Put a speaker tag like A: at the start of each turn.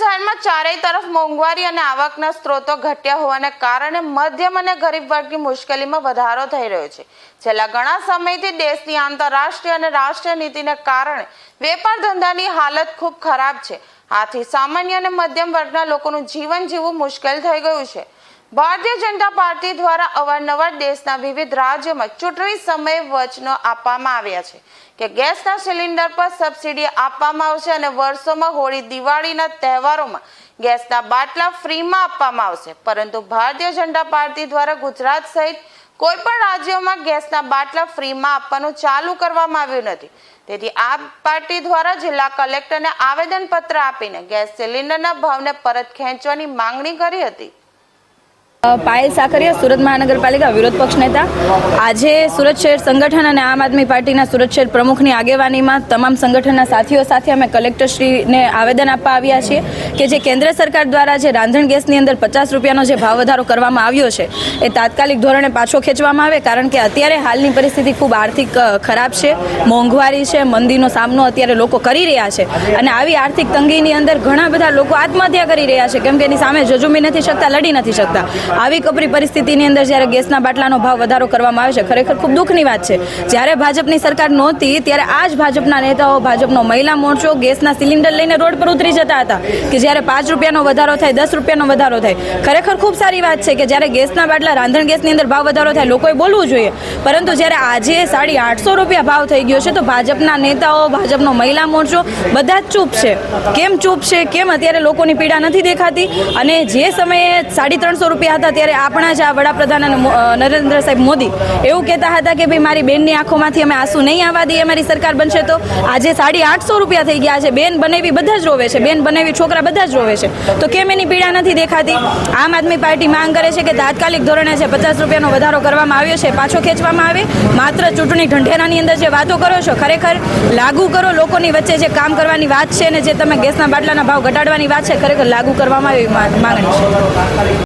A: દેશમાં ચારેય તરફ મોંઘવારી અને આવકના સ્ત્રોતો ઘટ્યા હોવાને કારણે મધ્યમ અને ગરીબ વર્ગની મુશ્કેલીમાં વધારો થઈ રહ્યો છે. છેલ્લા ઘણા સમયથી દેશની આંતરરાષ્ટ્રીય અને રાષ્ટ્રીય નીતિને કારણે વેપાર ધંધાની હાલત ખૂબ ખરાબ છે. આથી સામાન્ય અને મધ્યમ વર્ગના લોકોનું જીવન જીવવું મુશ્કેલ થઈ ગયું છે. ભારતીય જનતા પાર્ટી દ્વારા અવારનવાર દેશના વિવિધ રાજ્યોમાં ચૂંટણી સમયે વચનો આપવામાં આવ્યા છે કે ગેસના સિલિન્ડર પર સબસિડી આપવામાં આવશે અને વર્ષોમાં હોળી દિવાળીના તહેવારોમાં ગેસના બાટલા ફ્રીમાં આપવામાં આવશે. પરંતુ ભારતીય જનતા પાર્ટી દ્વારા ગુજરાત સહિત કોઈ પણ રાજ્યોમાં ગેસના બાટલા ફ્રીમાં આપવાનું ચાલુ કરવામાં આવ્યું નથી. તેથી આ પાર્ટી દ્વારા જિલ્લા કલેક્ટરને આવેદનપત્ર આપીને ગેસ સિલિન્ડરના ભાવને પરત ખેંચવાની માંગણી કરી હતી.
B: પાયલ સાકરિયા, સુરત મહાનગરપાલિકા વિરોધ પક્ષ નેતા. આજે સુરત શહેર સંગઠન અને આમ આદમી પાર્ટીના સુરત શહેર પ્રમુખની આગેવાનીમાં તમામ સંગઠનના સાથીઓ સાથે અમે કલેક્ટરશ્રીને આવેદન આપવા આવ્યા છીએ. કે જે કેન્દ્ર સરકાર દ્વારા જે રાંધણ ગેસની અંદર પચાસ રૂપિયાનો જે ભાવ વધારો કરવામાં આવ્યો છે, એ તાત્કાલિક ધોરણે પાછો ખેંચવામાં આવે, કારણ કે અત્યારે હાલની પરિસ્થિતિ ખૂબ આર્થિક ખરાબ છે, મોંઘવારી છે, મંદીનો સામનો અત્યારે લોકો કરી રહ્યા છે અને આવી આર્થિક તંગીની અંદર ઘણા બધા લોકો આત્મહત્યા કરી રહ્યા છે, કેમ કે એની સામે જજુમી નથી શકતા, લડી નથી શકતા. આવી કપરી પરિસ્થિતિની અંદર જ્યારે ગેસના બાટલાનો ભાવ વધારો કરવામાં આવે છે, ખરેખર ખૂબ દુઃખની વાત છે. જ્યારે ભાજપની સરકાર નહોતી, ત્યારે આ જ ભાજપના નેતાઓ, ભાજપનો મહિલા મોરચો ગેસના સિલિન્ડર લઈને રોડ પર ઉતરી જતા હતા, કે જ્યારે પાંચ રૂપિયાનો વધારો થાય, દસ રૂપિયાનો વધારો થાય. ખરેખર ખૂબ સારી વાત છે કે જ્યારે ગેસના બાટલા રાંધણ ગેસની અંદર ભાવ વધારો થાય, લોકોએ બોલવું જોઈએ. પરંતુ જ્યારે આજે સાડી આઠસો રૂપિયા ભાવ થઈ ગયો છે, તો ભાજપના નેતાઓ, ભાજપનો મહિલા મોરચો બધા જ ચૂપ છે. કેમ ચૂપ છે? કેમ અત્યારે લોકોની પીડા નથી દેખાતી? અને જે સમયે સાડી ત્રણસો રૂપિયા હતા, ત્યારે આપણા જ આ વડાપ્રધાન અને નરેન્દ્ર સાહેબ મોદી એવું કહેતા હતા કે ભાઈ, મારી બેનની આંખોમાંથી અમે આંસુ નહીં આવવા દઈએ, મારી સરકાર બનશે તો આજે સાડી આઠસો રૂપિયા થઈ ગયા છે. બેન બનેવી બધા જ રોવે છે. બેન બનેવી છોકરા બધા જ રોવે છે. તો કેમ એની પીડા નથી દેખાતી? આમ આદમી પાર્ટી માંગ કરે છે કે તાત્કાલિક ધોરણે છે પચાસ રૂપિયાનો વધારો કરવામાં આવ્યો છે પાછો ખેંચવામાં આવે? માત્ર ચૂંટણી ઢંઢેરાની અંદર જે વાતો કરો છો, ખરેખર લાગુ કરો લોકોની વચ્ચે જે કામ કરવાની વાત છે ને જે તમે ગેસના બાટલાના ભાવ ઘટાડવાની વાત છે, ખરેખર લાગુ કરવામાં આવે માંગણી છે.